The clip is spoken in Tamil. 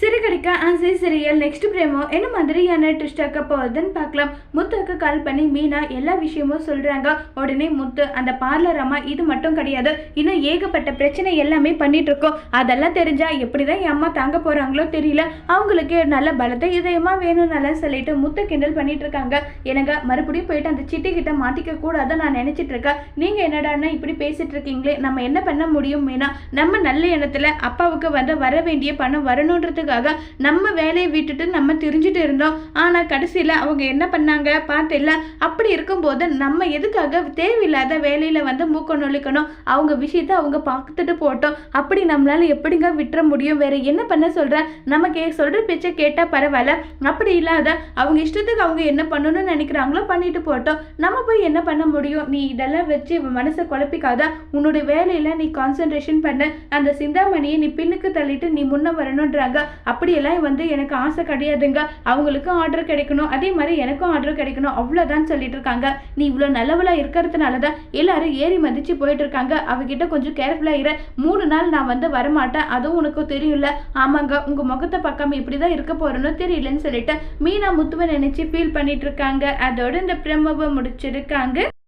சரி கிடைக்க ஆசை சிரியல் நெக்ஸ்ட் பிரேமோ? என்ன மாதிரியான ட்விஸ்டாக்க போகுதுன்னு பார்க்கலாம். முத்துக்கு கால் பண்ணி மீனா எல்லா விஷயமும் சொல்கிறாங்க உடனே முத்து அந்த பார்லர் அம்மா இது மட்டும் கிடையாது. இன்னும் ஏகப்பட்ட பிரச்சனை எல்லாமே பண்ணிட்டு இருக்கோம். அதெல்லாம் தெரிஞ்சா எப்படிதான் என் அம்மா தாங்க போகிறாங்களோ தெரியல. அவங்களுக்கு நல்ல பலத்தை இதயமா வேணும்னால சொல்லிட்டு முத்து கிண்டல் பண்ணிட்டு இருக்காங்க. எனக்கு மறுபடியும் போயிட்டு அந்த சிட்டி கிட்ட மாட்டிக்க கூடாதுன்னு நான் நினைச்சிட்டு இருக்கேன். நீங்க என்னடான்னா இப்படி பேசிட்டு இருக்கீங்களே நம்ம என்ன பண்ண முடியும் மீனா? நம்ம நல்ல எண்ணத்துல அப்பாவுக்கு வந்து வர வேண்டிய பணம் வரணுன்றதுக்காக நம்ம வேலையை விட்டுட்டு நம்ம தெரிஞ்சுட்டு இருந்தோம். ஆனா கடைசியில் அவங்க என்ன பண்ணாங்க? பார்த்தில்ல அப்படி இருக்கும்போது நம்ம எதுக்காக தேவையில்லாத வேலையில வந்து மூக்க நொழிக்கணும்? அவங்க விஷயத்த அவங்க பார்த்துட்டு போட்டோம். அப்படி நம்மளால எப்படிங்க விட்டுற முடியும்? வேற என்ன பண்ண சொல்ற? நம்ம கே சொல்ற பேச்சை கேட்டா பரவாயில்ல. அப்படி இல்லாத அவங்க இஷ்டத்துக்கு அவங்க என்ன பண்ணணும்னு நினைக்கிறாங்களோ பண்ணிட்டு போட்டோம். நம்ம போய் என்ன பண்ண முடியும்? நீ இதெல்லாம் வச்சு மனசை குழப்பிக்காத. உன்னோட வேலையில நீ கான்சென்ட்ரேஷன் பண்ண. அந்த சிந்தாமணியை நீ பின்னுக்கு தள்ளிட்டு நீ முன்ன வரணுன்றாங்க அப்படியெல்லாம் வந்து எனக்கு ஆசை கிடையாதுங்க. அவங்களுக்கும் ஆர்டர் கிடைக்கணும். அதே மாதிரி எனக்கும் ஆர்டர் கிடைக்கணும். அவ்வளோதான் சொல்லிட்டு இருக்காங்க. நீ இவ்வளோ நல்லவளாக இருக்கிறதுனால தான் எல்லாரும் ஏறி மதிச்சு போயிட்டு இருக்காங்க. அவகிட்ட கொஞ்சம் கேர்ஃபுல்லாக இரு. மூணு நாள் நான் வந்து வரமாட்டேன். அதுவும் உனக்கு தெரியும்ல. ஆமாங்க. உங்கள் முகத்தை பக்கம் இப்படி தான் இருக்க போகிறேன்னு தெரியலன்னு சொல்லிட்டு மீனா முத்துவை நினச்சி ஃபீல் பண்ணிட்டு இருக்காங்க. அதோட இந்த பிரம்மவை முடிச்சிருக்காங்க.